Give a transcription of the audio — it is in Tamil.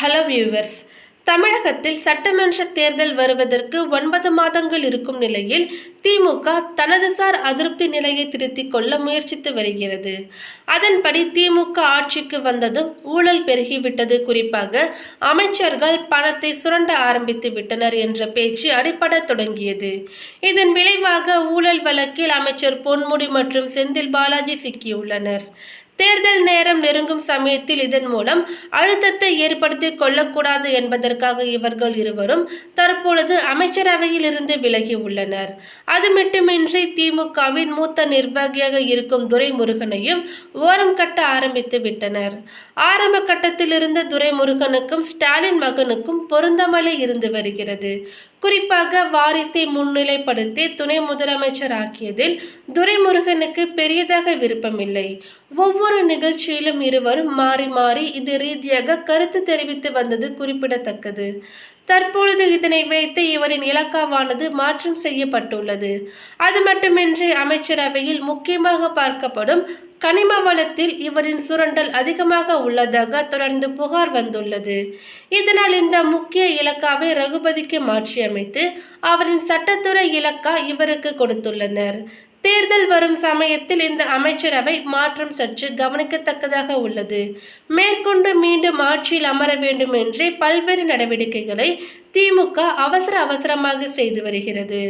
ஹலோ வியூவர்ஸ் தமிழகத்தில் சட்டமன்ற தேர்தல் வருவதற்கு ஒன்பது மாதங்கள் இருக்கும் நிலையில் திமுக தனது சார் அதிருப்தி நிலையை திருத்திக் கொள்ள முயற்சித்து வருகிறது. அதன்படி திமுக ஆட்சிக்கு வந்ததும் ஊழல் பெருகிவிட்டது. குறிப்பாக அமைச்சர்கள் பணத்தை சுரண்ட ஆரம்பித்து விட்டனர் என்ற பேச்சு அடிப்படத் தொடங்கியது. இதன் விளைவாக ஊழல் வழக்கில் அமைச்சர் பொன்முடி மற்றும் செந்தில் பாலாஜி சிக்கியுள்ளனர். தேர்தல் நேரம் நெருங்கும் சமயத்தில் இதன் மூலம் அழுத்தத்தை ஏற்படுத்திக் கொள்ளக்கூடாது என்பதற்காக இவர்கள் இருவரும் தற்பொழுது அமைச்சரவையில் இருந்து விலகி உள்ளனர். அது மட்டுமின்றி திமுகவின் மூத்த நிர்வாகியாக இருக்கும் துரைமுருகனையும் ஓரம் கட்ட ஆரம்பித்து விட்டனர். ஆரம்ப கட்டத்தில் இருந்த துரைமுருகனுக்கும் ஸ்டாலின் மகனுக்கும் பொருந்தமலை இருந்து வருகிறது. குறிப்பாக வாரிசை முன்னிலைப்படுத்தி துணை முதலமைச்சர் ஆக்கியதில் துரைமுருகனுக்கு பெரியதாக விருப்பமில்லை. ஒவ்வொரு ஒவ்வொரு நிகழ்ச்சியிலும் இருவரும் மாறி மாறி இது ரீதியாக கருத்து தெரிவித்து வந்தது குறிப்பிடத்தக்கது. தற்பொழுது இதனை வைத்து இவரின் இலக்காவானது மாற்றம் செய்யப்பட்டுள்ளது. அது மட்டுமின்றி அமைச்சரவையில் முக்கியமாக பார்க்கப்படும் கனிம வளத்தில் இவரின் சுரண்டல் அதிகமாக உள்ளதாக தொடர்ந்து புகார் வந்துள்ளது. இதனால் இந்த முக்கிய இலக்காவை ரகுபதிக்கு மாற்றியமைத்து அவரின் சட்டத்துறை இலக்கா இவருக்கு கொடுத்துள்ளனர். தேர்தல் வரும் சமயத்தில் இந்த அமைச்சரவை மாற்றம் சற்று கவனிக்கத்தக்கதாக உள்ளது. மேற்கொண்டு மீண்டும் ஆட்சியில் அமர வேண்டும் என்றே பல்வேறு நடவடிக்கைகளை திமுக அவசர அவசரமாக செய்து வருகிறது.